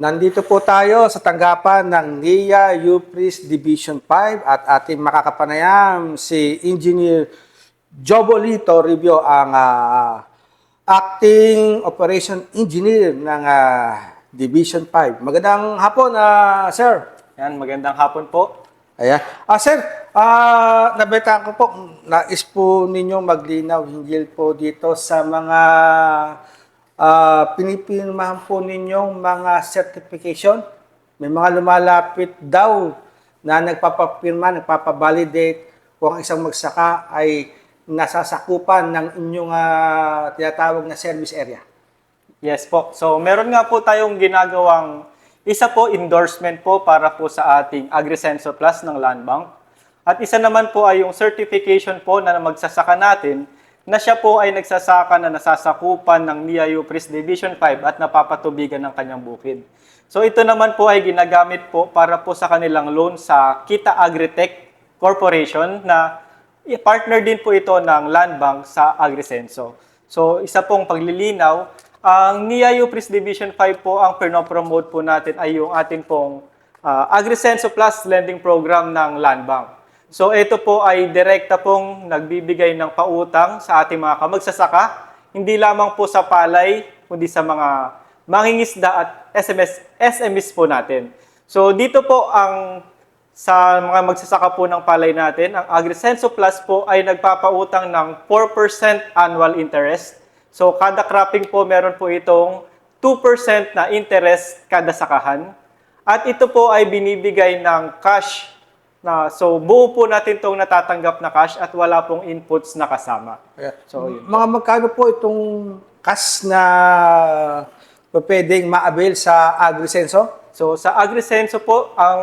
Nandito po tayo sa tanggapan ng NIA UPRIS Division 5 at ating makakapanayam si Engineer Jobolito Revio ang ah, Acting Operation Engineer ng ah, Division 5. Magandang hapon, ah, sir. Yan, magandang hapon po. Ayan. Ah, sir, ah, nabetaan ko po, nais po ninyo maglinaw hinggil po dito sa mga ah, pinipirmahan po ninyong mga certification. May mga lumalapit daw na nagpapapirma, nagpapavalidate kung ang isang magsaka ay nasasakupan ng inyong ah, tinatawag na service area. Yes po. So, meron nga po tayong ginagawang isa po endorsement po para po sa ating AgriSenso Plus ng Land Bank. At isa naman po ay yung certification po na magsasaka natin na siya po ay nagsasaka na nasasakupan ng NIA UPRIS Division 5 at napapatubigan ng kanyang bukid. So ito naman po ay ginagamit po para po sa kanilang loan sa Kita Agritech Corporation na partner din po ito ng Land Bank sa AgriSenso. So isa pong paglilinaw, ang NIA UPRIS Division 5 po ang pinopromote po natin ay yung atin pong ah, AgriSenso Plus Lending Program ng Land Bank. So ito po ay direkta pong nagbibigay ng pautang sa ating mga kamagsasaka, hindi lamang po sa palay, kundi sa mga mangingisda at SMS, SMEs po natin. So dito po ang sa mga magsasaka po ng palay natin, ang AgriSenso Plus po ay nagpapautang ng 4% annual interest. So kada cropping po meron po itong 2% na interest kada sakahan. At ito po ay binibigay ng cash na so buo po natin itong natatanggap na cash at wala pong inputs na kasama. So, mga magkano po itong cash na pwedeng ma-avail sa AgriSenso? So sa AgriSenso po, ang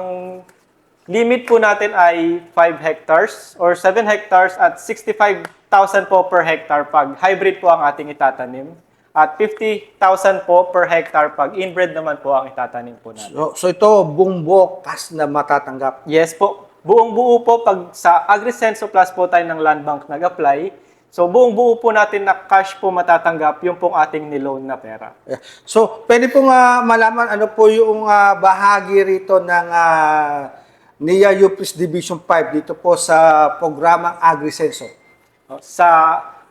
limit po natin ay 5 hectares or 7 hectares at 65,000 po per hectare pag hybrid po ang ating itatanim. At 50,000 po per hectare pag inbred naman po ang itatanim po natin. So, so ito, buong buo cash na matatanggap. Yes po. Buong buo po pag sa AgriSenso Plus po tayo ng Land Bank nag-apply. So buong buo po natin na cash po matatanggap yung pong ating niloan na pera. Yeah. So, pwede pong ah, malaman ano po yung ah, bahagi rito ng uh, NIA UPRIS Division 5 dito po sa programang AgriSenso. No? Sa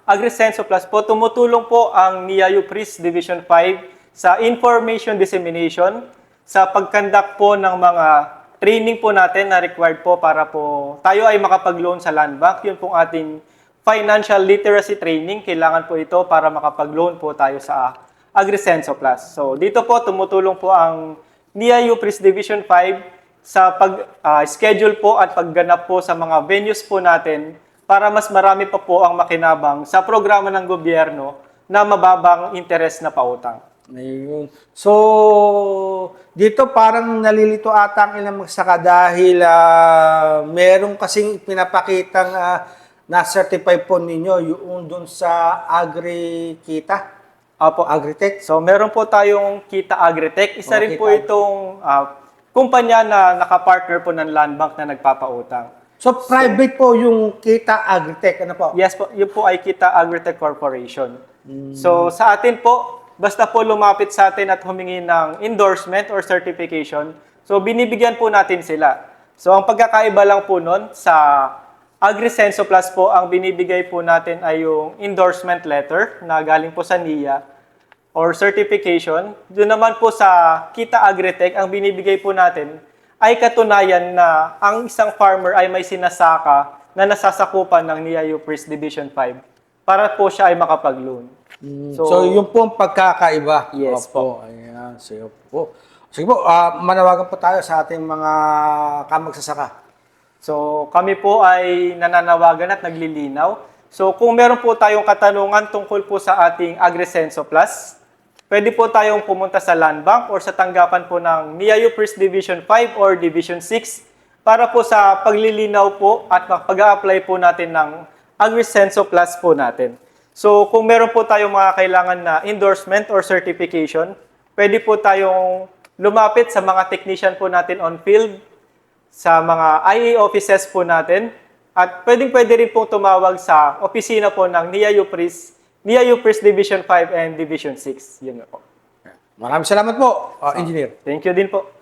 AgriSenso Plus po, tumutulong po ang NIA UPRIS Division 5 sa information dissemination, sa pagkandak po ng mga training po natin na required po para po tayo ay makapag-loan sa land bank. Yun pong ating financial literacy training. Kailangan po ito para makapag-loan po tayo sa AgriSenso Plus. So dito po tumutulong po ang NIA UPRIS Division 5 sa pag-schedule po at pagganap po sa mga venues po natin para mas marami pa po ang makinabang sa programa ng gobyerno na mababang interest na pautang. Ayun. So, dito parang nalilito ata ang ilang magsaka dahil ah, meron kasing pinapakitang ah, na-certify po ninyo yung dun sa Agri-Kita, Apo, Agritech. So meron po tayong Kita Agritech. Isa rin po Okay, itong ah, kumpanya na nakapartner po ng Land Bank na nagpapautang. So, private po yung Kita Agritech. Ano po? Yes po, yun po ay Kita Agritech Corporation. So sa atin po, basta po lumapit sa atin at humingi ng endorsement or certification, so binibigyan po natin sila. So ang pagkakaiba lang po nun, sa AgriSenso Plus po, ang binibigay po natin ay yung endorsement letter na galing po sa NIA or certification. Doon naman po sa Kita Agritech, ang binibigay po natin ay katunayan na ang isang farmer ay may sinasaka na nasasakupan ng NIA UPRIS Division 5 para po siya ay makapag-loan. So, so yung po ang pagkakaiba. Yes Opo, Ayan, sige po. Sige po, ah, manawagan po tayo sa ating mga kamagsasaka. So kami po ay nananawagan at naglilinaw. So kung meron po tayong katanungan tungkol po sa ating AgriSenso Plus, pwede po tayong pumunta sa Land Bank or sa tanggapan po ng NIA UPRIS Division 5 or Division 6 para po sa paglilinaw po at pag-a-apply po natin ng AgriSenso Plus po natin. So kung meron po tayong mga kailangan na endorsement or certification, pwede po tayong lumapit sa mga technician po natin on field, sa mga IA offices po natin, at pwedeng pwede rin pong tumawag sa opisina po ng NIA UPRIS, NIA UPRIS Division 5 and Division 6. Yun nga po. Maraming salamat po, ah, Engineer. Thank you din po.